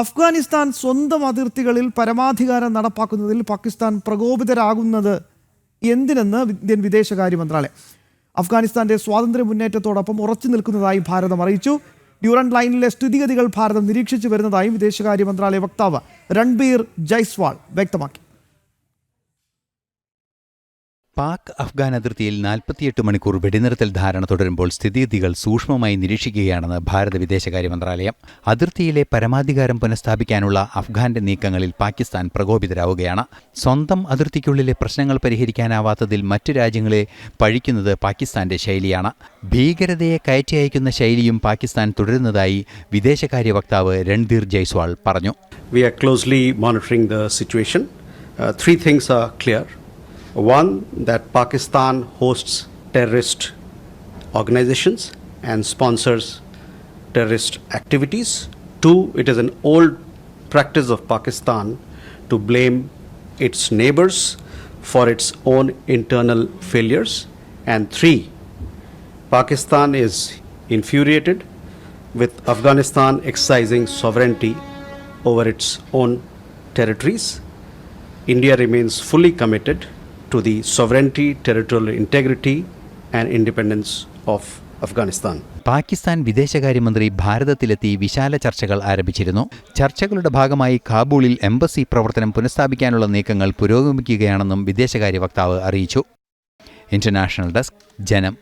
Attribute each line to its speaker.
Speaker 1: അഫ്ഗാനിസ്ഥാൻ സ്വന്തം അതിർത്തികളിൽ പരമാധികാരം നടപ്പാക്കുന്നതിൽ പാകിസ്ഥാൻ പ്രകോപിതരാകുന്നത് എന്തിനെന്ന് ഇന്ത്യൻ വിദേശകാര്യ മന്ത്രാലയം. അഫ്ഗാനിസ്ഥാന്റെ സ്വാതന്ത്ര്യ മുന്നേറ്റത്തോടൊപ്പം ഉറച്ചു നിൽക്കുന്നതായി ഭാരതം അറിയിച്ചു. ഡ്യൂറൻ ലൈനിലെ സ്ഥിതിഗതികൾ ഭാരതം നിരീക്ഷിച്ചു വരുന്നതായും വിദേശകാര്യ മന്ത്രാലയ വക്താവ് രൺബീർ ജയ്സ്വാൾ വ്യക്തമാക്കി.
Speaker 2: പാക് അഫ്ഗാൻ അതിർത്തിയിൽ നാൽപ്പത്തിയെട്ട് മണിക്കൂർ വെടിനിർത്തൽ ധാരണ തുടരുമ്പോൾ സ്ഥിതിഗതികൾ സൂക്ഷ്മമായി നിരീക്ഷിക്കുകയാണെന്ന് ഭാരത വിദേശകാര്യ മന്ത്രാലയം. അതിർത്തിയിലെ പരമാധികാരം പുനഃസ്ഥാപിക്കാനുള്ള അഫ്ഗാന്റെ നീക്കങ്ങളിൽ പാകിസ്ഥാൻ പ്രകോപിതരാവുകയാണ്. സ്വന്തം അതിർത്തിക്കുള്ളിലെ പ്രശ്നങ്ങൾ പരിഹരിക്കാനാവാത്തതിൽ മറ്റു രാജ്യങ്ങളെ പഴിക്കുന്നത് പാകിസ്ഥാന്റെ ശൈലിയാണ്. ഭീകരതയെ കയറ്റി അയക്കുന്ന ശൈലിയും പാകിസ്ഥാൻ തുടരുന്നതായി വിദേശകാര്യ വക്താവ് രൺധീർ ജയ്സ്വാൾ പറഞ്ഞു.
Speaker 3: We are closely monitoring the situation three things are clear. One, that Pakistan hosts terrorist organizations and sponsors terrorist activities. Two, it is an old practice of Pakistan to blame its neighbors for its own internal failures. And three, Pakistan is infuriated with Afghanistan exercising sovereignty over its own territories. India remains fully committed to the sovereignty, territorial integrity, and independence of Afghanistan.
Speaker 2: Pakistan വിദേശകാര്യമന്ത്രി ഭാരതത്തിലെത്തി വിശാല ചർച്ചകൾ ആരംഭിച്ചിരുന്നു ചർച്ചകളുടെ ഭാഗമായി കാബൂളിൽ embassy പ്രവർത്തനം പുനഃസ്ഥാപിക്കാനുള്ള നീക്കങ്ങൾ പുരോഗമിക്കുകയാണെന്നും വിദേശകാര്യ വക്താവ് അറിയിച്ചു ഇന്റർനാഷണൽ ഡെസ്ക് ജനം